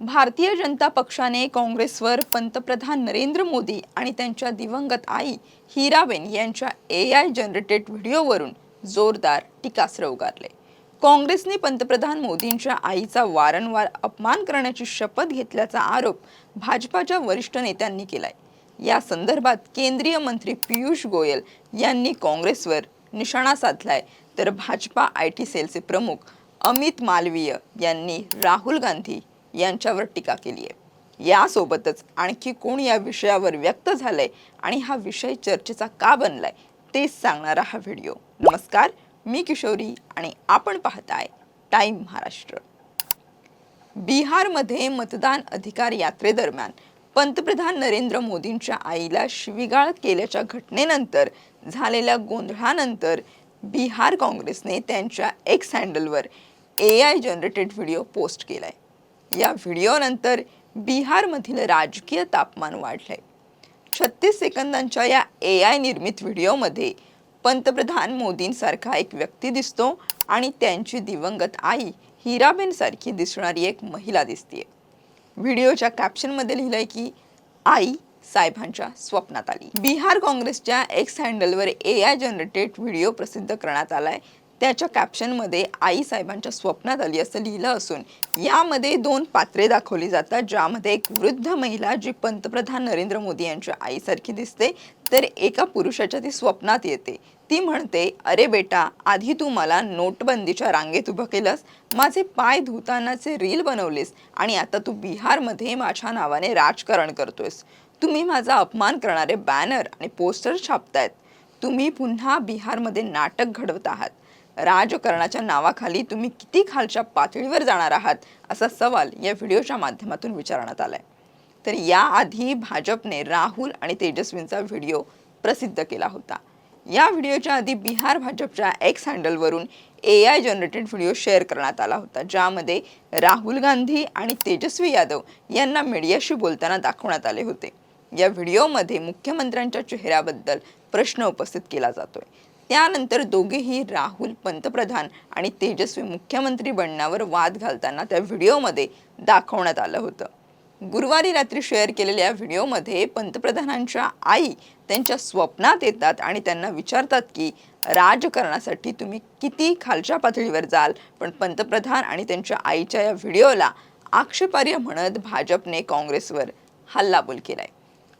भारतीय जनता पक्षाने काँग्रेसवर पंतप्रधान नरेंद्र मोदी आणि त्यांच्या दिवंगत आई हिराबेन यांच्या ए आय जनरेटेड व्हिडिओवरून जोरदार टीकास्त्र उगारले. काँग्रेसने पंतप्रधान मोदींच्या आईचा वारंवार अपमान करण्याची शपथ घेतल्याचा आरोप भाजपाच्या वरिष्ठ नेत्यांनी केलाय. या संदर्भात केंद्रीय मंत्री पियुष गोयल यांनी काँग्रेसवर निशाणा साधलाय. तर भाजपा आय टी सेलचे प्रमुख अमित मालवीय यांनी राहुल गांधी यांच्यावर टीका केली आहे. यासोबतच आणखी कोण या विषयावर व्यक्त झालंय आणि हा विषय चर्चेचा का बनलाय तेच सांगणारा हा व्हिडिओ. नमस्कार मी किशोरी आणि आपण पाहताय टाइम महाराष्ट्र. बिहारमध्ये मतदान अधिकार यात्रेदरम्यान पंतप्रधान नरेंद्र मोदींच्या आईला शिवीगाळ केल्याच्या घटनेनंतर झालेल्या गोंधळानंतर बिहार काँग्रेसने त्यांच्या एक्स हँडलवर A I generated video post केलाय. या व्हिडिओनंतर बिहारमधील राजकीय तापमान वाढलंय. छत्तीस सेकंदांच्या या ए आय निर्मित व्हिडिओमध्ये पंतप्रधान मोदींसारखा एक व्यक्ती दिसतो आणि त्यांची दिवंगत आई हिराबेन सारखी दिसणारी एक महिला दिसते व्हिडिओच्या कॅप्शनमध्ये लिहिलंय की आई साहेबांच्या स्वप्नात आली. बिहार काँग्रेसच्या एक्स हँडलवर ए आय जनरेटेड व्हिडिओ प्रसिद्ध करण्यात आलाय. त्याच्या कॅप्शनमध्ये आई साहेबांच्या स्वप्नात आली असं लिहिलं असून यामध्ये दोन पात्रे दाखवली जातात ज्यामध्ये एक वृद्ध महिला जी पंतप्रधान नरेंद्र मोदी यांच्या आईसारखी दिसते तर एका पुरुषाच्या ती स्वप्नात येते. ती म्हणते अरे बेटा आधी तू मला नोटबंदीच्या रांगेत उभं केलंस माझे पाय धुतानाचे रील बनवलेस आणि आता तू बिहारमध्ये माझ्या नावाने राजकारण करतोयस. तुम्ही माझा अपमान करणारे बॅनर आणि पोस्टर छापतायत. तुम्ही पुन्हा बिहारमध्ये नाटक घडवत आहात. राजकारणाच्या नावाखाली तुम्ही किती खालच्या पातळीवर जाणार आहात असा सवाल या व्हिडिओच्या माध्यमातून विचारण्यात आलाय. तर याआधी भाजपने राहुल आणि तेजस्वींचा व्हिडिओ प्रसिद्ध केला होता. या व्हिडिओच्या आधी बिहार भाजपच्या X हँडलवरून A I generated video share करण्यात आला होता ज्यामध्ये राहुल गांधी आणि तेजस्वी यादव यांना मीडियाशी बोलताना दाखवण्यात आले होते. या व्हिडिओमध्ये मुख्यमंत्र्यांच्या चेहऱ्याबद्दल प्रश्न उपस्थित केला जातोय. त्यानंतर दोघेही राहुल पंतप्रधान आणि तेजस्वी मुख्यमंत्री बनण्यावर वाद घालताना त्या व्हिडिओमध्ये दाखवण्यात आलं होतं. गुरुवारी रात्री शेअर केलेल्या व्हिडिओमध्ये पंतप्रधानांच्या आई त्यांच्या स्वप्नात येतात आणि त्यांना विचारतात की राजकारणासाठी तुम्ही किती खालच्या पातळीवर जाल? पण पंतप्रधान आणि त्यांच्या आईच्या या व्हिडिओला आक्षेपार्ह म्हणत भाजपने काँग्रेसवर हल्लाबोल केलाय.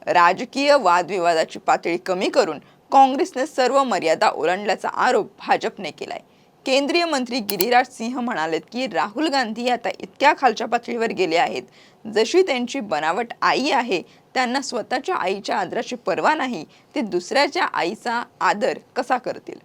राजकीय वादविवादाची पातळी कमी करून काँग्रेसने सर्व मर्यादा ओलांडल्याचा आरोप भाजपने केलाय. केंद्रीय मंत्री गिरिराज सिंह म्हणालेत की राहुल गांधी आता इतक्या खालच्या पातळीवर गेले आहेत. जशी त्यांची बनावट आई आहे त्यांना स्वतःच्या आईच्या आदराची पर्वा नाही ते दुसऱ्याच्या आईचा आदर कसा करतील?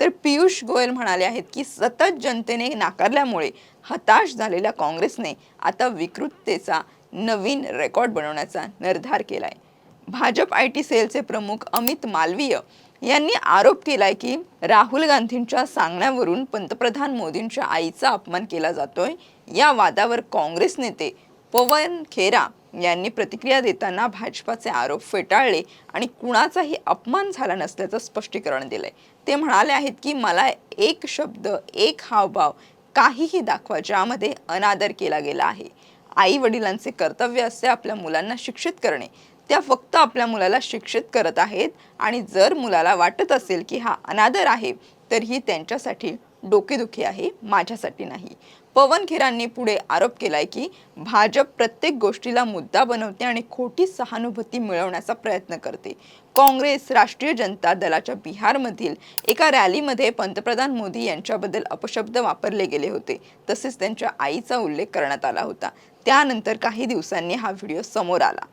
तर पियुष गोयल म्हणाले आहेत की सतत जनतेने नाकारल्यामुळे हताश झालेल्या काँग्रेसने आता विकृततेचा नवीन रेकॉर्ड बनवण्याचा निर्धार केला आहे भाजप आय टी सेलचे प्रमुख अमित मालवीय यांनी आरोप केलाय की राहुल गांधींच्या सांगण्यावरून पंतप्रधान मोदींच्या आईचा अपमान केला जातोय. या वादावर काँग्रेस नेते पवन खेरा यांनी प्रतिक्रिया देताना भाजपाचे आरोप फेटाळले आणि कुणाचाही अपमान झाला नसल्याचं स्पष्टीकरण दिलंय. ते म्हणाले आहेत की मला एक शब्द एक हावभाव काहीही दाखवा ज्यामध्ये अनादर केला गेला आहे. आई वडिलांचे कर्तव्य असते आपल्या मुलांना शिक्षित करणे. त्या फक्त आपल्या मुलाला शिक्षित करत आहेत. आणि जर मुलाला वाटत असेल की हा अनादर आहे तर ही त्यांच्यासाठी डोकेदुखी आहे माझ्यासाठी नाही. पवन खेरांनी पुढे आरोप केलाय की भाजप प्रत्येक गोष्टीला मुद्दा बनवते आणि खोटी सहानुभूती मिळवण्याचा प्रयत्न करते. काँग्रेस राष्ट्रीय जनता दलाच्या बिहारमधील एका रॅलीमध्ये पंतप्रधान मोदी यांच्याबद्दल अपशब्द वापरले गेले होते. तसेच त्यांच्या आईचा उल्लेख करण्यात आला होता. त्यानंतर काही दिवसांनी हा व्हिडिओ समोर आला.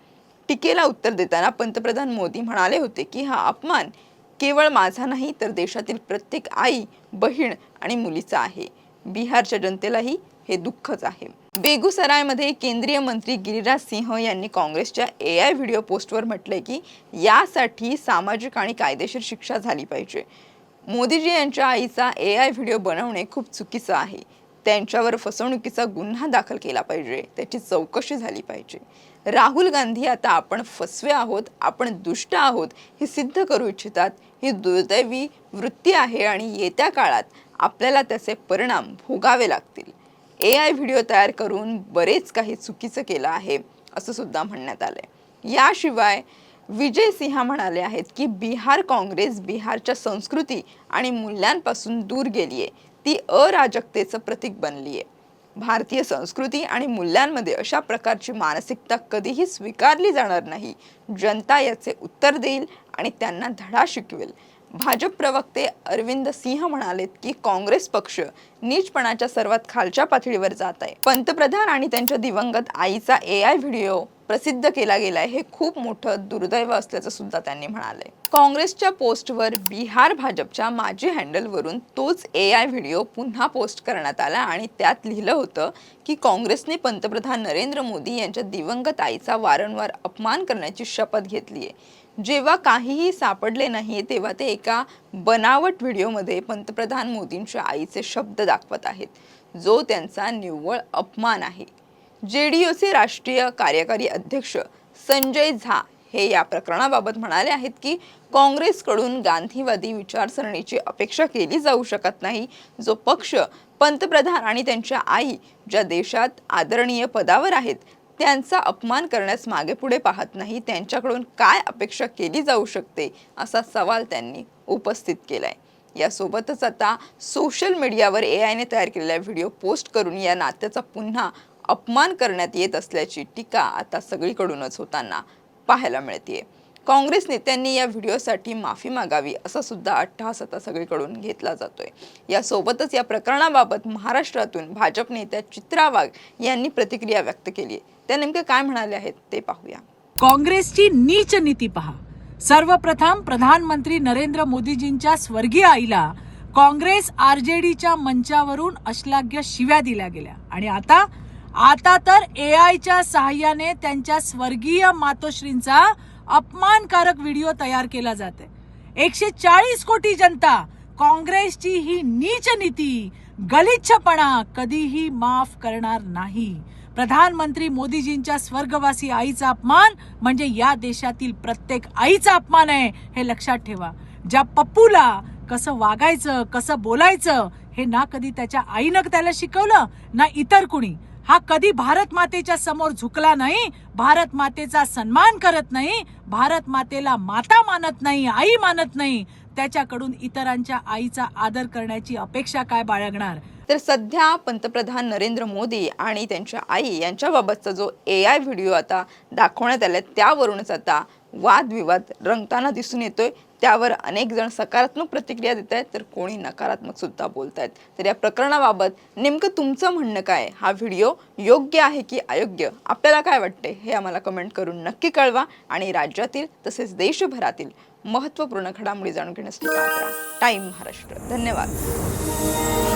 टीकेला उत्तर देताना पंतप्रधान मोदी म्हणाले होते की हा अपमान केवळ माझा नाही तर देशातील प्रत्येक आई बहीण आणि मुलीचा आहे. बिहारच्या जनतेलाही हे दुःखच आहे. बेगुसरायमध्ये केंद्रीय मंत्री गिरिराज सिंह यांनी काँग्रेसच्या ए आय व्हिडिओ पोस्टवर म्हटलंय की यासाठी सामाजिक आणि कायदेशीर शिक्षा झाली पाहिजे. मोदीजी यांच्या आईचा ए आय व्हिडिओ बनवणे खूप चुकीचं आहे. त्यांच्यावर फसवणुकीचा गुन्हा दाखल केला पाहिजे. त्याची चौकशी झाली पाहिजे. राहुल गांधी आता आपण फसवे आहोत आपण दुष्ट आहोत हे सिद्ध करू इच्छितात. ही दुर्दैवी वृत्ती आहे आणि येत्या काळात आपल्याला त्याचे परिणाम भोगावे लागतील. ए आय व्हिडिओ तयार करून बरेच काही चुकीचं केलं आहे असं सुद्धा म्हणण्यात आलंय. याशिवाय विजय सिंह म्हणाले आहेत की बिहार काँग्रेस बिहारच्या संस्कृती आणि मूल्यांपासून दूर गेली आहे ती अराजकतेचं प्रतीक बनली आहे भारतीय संस्कृती आणि मूल्यांमध्ये अशा प्रकारची मानसिकता कधीही स्वीकारली जाणार नाही. जनता याचे उत्तर देईल आणि त्यांना धडा शिकवेल. भाजप प्रवक्ते अरविंद सिंह म्हणालेत की काँग्रेस पक्ष नीचपणाच्या सर्वात खालच्या पातळीवर जात आहे. पंतप्रधान आणि त्यांच्या दिवंगत आईचा ए आय व्हिडिओ प्रसिद्ध केला गेलाय हे खूप मोठं दुर्दैव असल्याचं सुद्धा त्यांनी म्हणाले काँग्रेसच्या पोस्टवर बिहार भाजपच्या माजी हँडलवरून तोच ए आय व्हिडिओ पुन्हा पोस्ट करण्यात आला आणि त्यात लिहिलं होतं की काँग्रेसने पंतप्रधान नरेंद्र मोदी यांच्या दिवंगत आईचा वारंवार अपमान करण्याची शपथ घेतली आहे. जेव्हा काहीही सापडले नाही तेव्हा ते एका बनावट व्हिडिओमध्ये पंतप्रधान मोदींच्या आईचे शब्द दाखवत आहेत. जो त्यांचा निव्वळ अपमान आहे. जे डी यूचे राष्ट्रीय कार्यकारी अध्यक्ष संजय झा हे या प्रकरणाबाबत म्हणाले आहेत की काँग्रेसकडून गांधीवादी विचारसरणीची अपेक्षा केली जाऊ शकत नाही. जो पक्ष पंतप्रधान आणि त्यांच्या आई ज्या देशात आदरणीय पदावर आहेत त्यांचा अपमान करण्यास मागे पुढे पाहत नाही त्यांच्याकडून काय अपेक्षा केली जाऊ शकते असा सवाल त्यांनी उपस्थित केलाय. यासोबतच आता सोशल मीडियावर ए आयने तयार केलेला व्हिडिओ पोस्ट करून या नात्याचा पुन्हा अपमान करण्यात येत असल्याची टीका आता सगळीकडूनच होताना पाहायला मिळते काँग्रेस नेत्यांनी या व्हिडिओसाठी माफी मागावी असा सुद्धा अट्टहास आता सगळीकडून घेतला जातोय. यासोबतच या प्रकरणाबाबत महाराष्ट्रातून भाजप नेत्या चित्रा वाघ यांनी प्रतिक्रिया व्यक्त केली. आहे त्या नेमके काय म्हणाले आहेत ते पाहूया. काँग्रेसची नीच नीती पहा. सर्वप्रथम प्रधानमंत्री नरेंद्र मोदीजींच्या स्वर्गीय आईला काँग्रेस आरजेडीच्या मंचावरून अश्लाघ्य शिव्या दिल्या गेल्या. आणि आता आता तर ए आयच्या सहाय्याने त्यांच्या स्वर्गीय मातोश्रींचा अपमानकारक व्हिडिओ तयार केला जाते एकशे चाळीस कोटी जनता काँग्रेसची ही नीच नीती गलिच्छपणा कधीही माफ करणार नाही. प्रधानमंत्री मोदीजींच्या स्वर्गवासी आईचा अपमान म्हणजे या देशातील प्रत्येक आईचा अपमान आहे हे लक्षात ठेवा. ज्या पप्पूला कसं वागायचं कसं बोलायचं हे ना कधी त्याच्या आईनं त्याला शिकवलं ना इतर कुणी. हा कधी भारत मातेच्या समोर झुकला नाही भारत मातेचा सन्मान करत नाही भारत मातेला माता मानत नाही आई मानत नाही त्याच्याकडून इतरांच्या आईचा आदर करण्याची अपेक्षा काय बाळगणार? तर सध्या पंतप्रधान नरेंद्र मोदी आणि त्यांच्या आई यांच्याबाबतचा जो ए आय व्हिडिओ आता दाखवण्यात आला त्यावरूनच आता वादविवाद रंगताना दिसून येतोय. त्यावर अनेक जण सकारात्मक प्रतिक्रिया देत आहेत तर कोणी नकारात्मक सुद्धा बोलत आहेत तर या प्रकरणाबाबत नेमकं तुमचं म्हणणं काय? हा व्हिडिओ योग्य आहे की अयोग्य? आपल्याला काय वाटते हे आम्हाला कमेंट करून नक्की कळवा आणि राज्यातील तसेच देशभरातील महत्त्वपूर्ण घडामोडी जाणून घेण्यासाठी टाईम महाराष्ट्र. धन्यवाद.